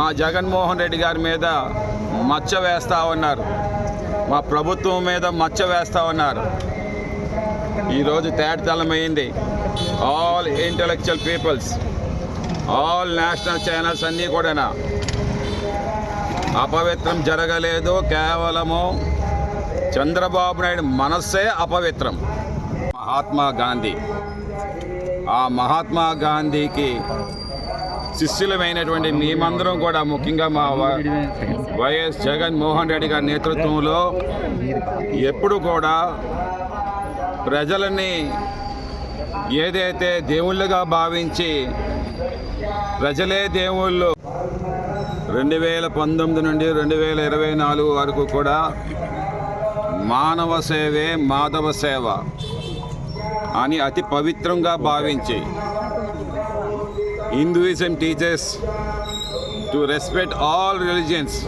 మా జగన్మోహన్ రెడ్డి గారి మీద మచ్చ వేస్తా ఉన్నారు మా ప్రభుత్వం మీద మచ్చ వేస్తా ఉన్నారు ఈరోజు తేటతలమైంది all intellectual peoples all national channels అన్నీ కూడా అపవిత్రం జరగలేదు కేవలము చంద్రబాబు నాయుడు మనస్సే అపవిత్రం. మహాత్మా గాంధీ. ఆ మహాత్మా గాంధీకి శిష్యులమైనటువంటి మేమందరం కూడా ముఖ్యంగా మా వైఎస్ వైఎస్ జగన్మోహన్ రెడ్డి గారి నేతృత్వంలో ఎప్పుడు కూడా ప్రజలని ఏదైతే దేవుళ్ళుగా భావించి ప్రజలే దేవుళ్ళు రెండు వేల పంతొమ్మిది నుండి రెండు వేల ఇరవై నాలుగు వరకు కూడా మానవ సేవే మాధవ సేవ అని అతి పవిత్రంగా భావించి Hinduism teaches to respect all religions.